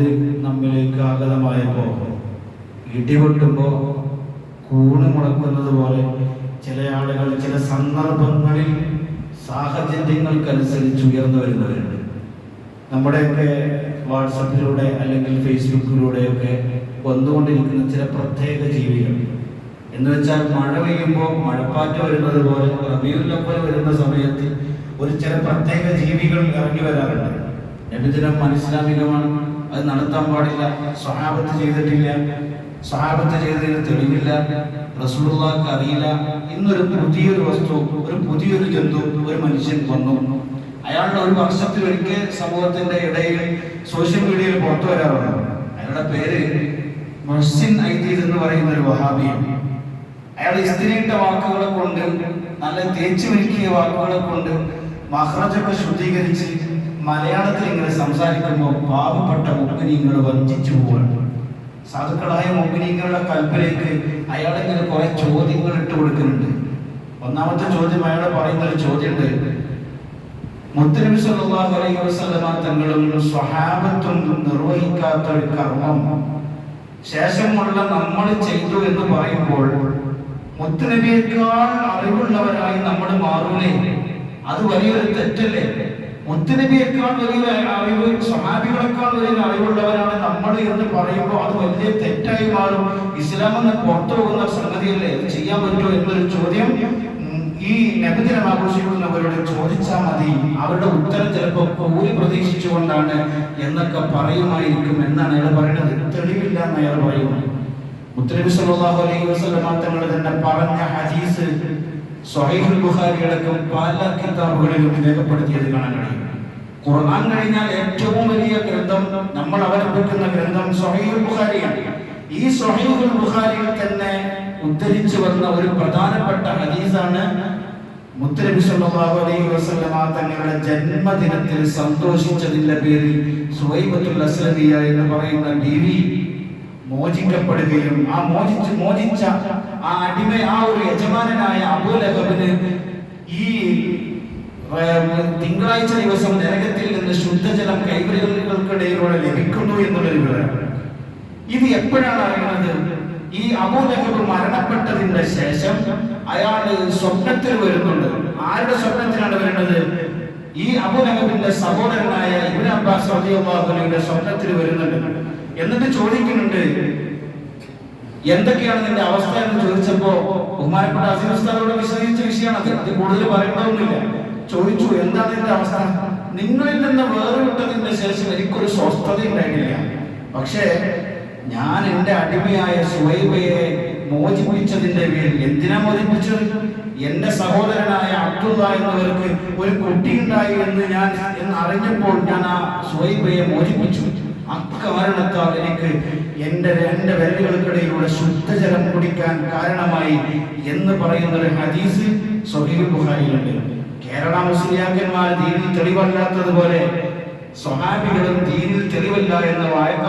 നമ്മിലേക്ക് ആഗതമായപ്പോൾ ഇടിവെട്ടുമ്പോ കൂണ് മുളക്കുന്നത് പോലെ ചില ആളുകൾ ചില സന്ദർഭങ്ങളിൽ സാഹചര്യങ്ങൾക്കനുസരിച്ച് ഉയർന്നു വരുന്നവരുണ്ട്. നമ്മുടെയൊക്കെ വാട്സപ്പിലൂടെ അല്ലെങ്കിൽ ഫേസ്ബുക്കിലൂടെയൊക്കെ വന്നുകൊണ്ടിരിക്കുന്ന ചില പ്രത്യേക ജീവികൾ. എന്ന് വെച്ചാൽ മഴ പെയ്യുമ്പോൾ മഴപ്പാറ്റ് വരുന്നത് പോലെ റബിയുല്ലപ്പൽ വരുന്ന സമയത്ത് ഒരു ചില പ്രത്യേക ജീവികൾ ഇറങ്ങി വരാറുണ്ട്. നബിദിനം അനിസ്ലാമികമാണ് അത് നടത്താൻ പാടില്ല. സ്വഹാബത്ത് ചെയ്തിട്ടില്ല. സ്വഹാബത്ത് ചെയ്തതിന് തെളിവില്ല. റസൂലുള്ളാക്ക് അറിയില്ല. ഇന്നൊരു പുതിയൊരു വസ്തു ഒരു പുതിയൊരു ജന്തു ഒരു മനുഷ്യൻ വന്നു. അയാളുടെ ഒരു വർഷത്തിൽ ഒരിക്കൽ സമൂഹത്തിന്റെ ഇടയിൽ സോഷ്യൽ മീഡിയയിൽ പുറത്തു വരാറുണ്ട്. അയാളുടെ പേര് മൊഹ്സിൻ ഐദീദ് എന്ന് പറയുന്ന ഒരു വഹാബിയാണ്. അയാൾ ഇസ്തിരിയിട്ട വാക്കുകളെ കൊണ്ട് നല്ല തേച്ചു മിനുക്കിയ വാക്കുകളെ കൊണ്ട് മഹ്റജൊക്കെ ശുദ്ധീകരിച്ച് മലയാളത്തിൽ ഇങ്ങനെ സംസാരിക്കുമ്പോൾ പാവപ്പെട്ട മുഗ്നീങ്ങൾ വഞ്ചിച്ചു പോവാണ്. സാധുക്കളായ മുഗ്നീങ്ങളുടെ കൽപ്പനയ്ക്ക് അയാൾ അയാളിങ്ങനെ കുറെ ചോദ്യങ്ങൾ ഇട്ട് കൊടുക്കുന്നുണ്ട്. ഒന്നാമത്തെ ചോദ്യം അയാൾ പറയുന്ന ഒരു ചോദ്യമുണ്ട്. മുത്തനബി അലൈഹി വസല്ലമ തങ്ങളും സ്വഹാബത്തും നിർവഹിക്കാത്ത ഒരു കർമ്മം. ശേഷമുള്ള നമ്മൾ ചെയ്തു എന്ന് പറയുമ്പോൾ മുത്തനബിയേക്കാൾ അറിവുള്ളവരായി നമ്മൾ മാറൂലേ? അത് വലിയൊരു തെറ്റല്ലേ? മുത്തുനബിയേക്കാൾ വലിയ അറിവ് സ്വഹാബികളെക്കാൾ വലിയ അറിവുള്ളവരാണ് നമ്മൾ എന്ന് പറയുമ്പോൾ അത് വലിയ തെറ്റായി മാറും. ഇസ്ലാം എന്ന് പുറത്തു പോകുന്ന സംഗതിയല്ലേ? ഇത് ചെയ്യാൻ പറ്റുമോ എന്നൊരു ചോദ്യം ഈ നബിദിനം ആഘോഷിക്കുന്നവരോട് ചോദിച്ചാൽ മതി. അവരുടെ ഉത്തരം ചിലപ്പോൾ കൂലി പ്രതീക്ഷിച്ചുകൊണ്ടാണ് എന്നൊക്കെ പറയുമായിരിക്കും എന്നാണ് അയാൾ പറയുന്നത്. തെളിവില്ല എന്ന് അയാൾ പറയുന്നു. മുത്തനബി സല്ലല്ലാഹു അലൈഹി വസല്ലം തങ്ങൾ തന്നെ പറഞ്ഞ ഹദീസ് സ്വഹീഹുൽ ബുഖാരി അടക്കം പല കിതാബുകളിലും രേഖപ്പെടുത്തിയത് കാണാൻ കഴിയും. ഖുർആൻ കഴിഞ്ഞാൽ ഏറ്റവും വലിയ ഗ്രന്ഥം നമ്മൾ അവലംബിക്കുന്ന ഗ്രന്ഥം സ്വഹീഹുൽ ബുഖാരിയാണ്. ഈ സ്വഹീഹുൽ ബുഖാരിയിൽ തന്നെ ഉദ്ധരിച്ചു വന്ന ഒരു പ്രധാനപ്പെട്ട ഹദീസാണ് മുത്തനബി സല്ലല്ലാഹു അലൈഹി വസല്ലമ തങ്ങളുടെ ജന്മദിനത്തിൽ സന്തോഷിച്ചതിന്റെ പേരിൽ സുഹൈബത്തുൽ അസ്ലമിയ എന്ന് പറയുന്ന ബീവി മോചിക്കപ്പെടുകയും ആ മോചിച്ച് മോചിച്ച ആ അടിമ ആ ഒരു യജമാനായ അബൂലഹബിന് ഈ തിങ്കളാഴ്ച ദിവസം നരകത്തിൽ നിന്ന് ശുദ്ധജലം കൈവരികൾക്കിടയിലൂടെ ലഭിക്കുന്നു എന്നുള്ളൊരു വിവരം. ഇത് എപ്പോഴാണ് അറിയുന്നത് ഈ അബൂലഹബ് മരണപ്പെട്ടതിന്റെ ശേഷം അയാൾ സ്വപ്നത്തിൽ വരുന്നുണ്ട്. ആരുടെ സ്വപ്നത്തിലാണ് വരുന്നത്? ഈ അബൂലഹബിന്റെ സഹോദരനായ ഇബ്നു അബ്ബാസ് സ്വപ്നത്തിൽ വരുന്നുണ്ട്. എന്നിട്ട് ചോദിക്കുന്നുണ്ട് എന്തൊക്കെയാണ് നിന്റെ അവസ്ഥ? എന്ന് ചോദിച്ചപ്പോ ബഹുമാനപ്പെട്ട അസിനോട് വിശദീകരിച്ച വിഷയമാണ്. അത് അത് കൂടുതൽ പറയേണ്ടതൊന്നുമില്ല. ചോദിച്ചു എന്താണ് നിന്റെ അവസ്ഥ? നിങ്ങളിൽ നിന്ന് വേറിട്ടതിന്റെ ശേഷം എനിക്കൊരു സ്വസ്ഥത ഉണ്ടായിട്ടില്ല. പക്ഷേ ഞാൻ എന്റെ അടിമയായ സുവൈബയെ മോചിപ്പിച്ചതിന്റെ പേരിൽ എന്തിനാ മോചിപ്പിച്ചത്? എന്റെ സഹോദരനായ അബ്ദുള്ള എന്നവർക്ക് ഒരു കുട്ടിയുണ്ടായി എന്ന് ഞാൻ എന്ന് അറിഞ്ഞപ്പോൾ ഞാൻ ആ സുവൈബയെ മോചിപ്പിച്ചു. അക്കാരണത്താൽ എനിക്ക് എന്റെ രണ്ട് വിരലുകൾക്കിടയിലൂടെ ശുദ്ധജലം കുടിക്കാൻ കാരണമായി എന്ന് പറയുന്ന ഒരു ഹദീസ് സ്വഹീഹ് ബുഹാരിയിലുണ്ട് കേരള മുസ്ലിയാക്കന്മാർ ദീനിൽ തെളിവല്ലാത്തതുപോലെ സ്വഹാബികളും ദീനിൽ തെളിവല്ല എന്ന് വായക്ക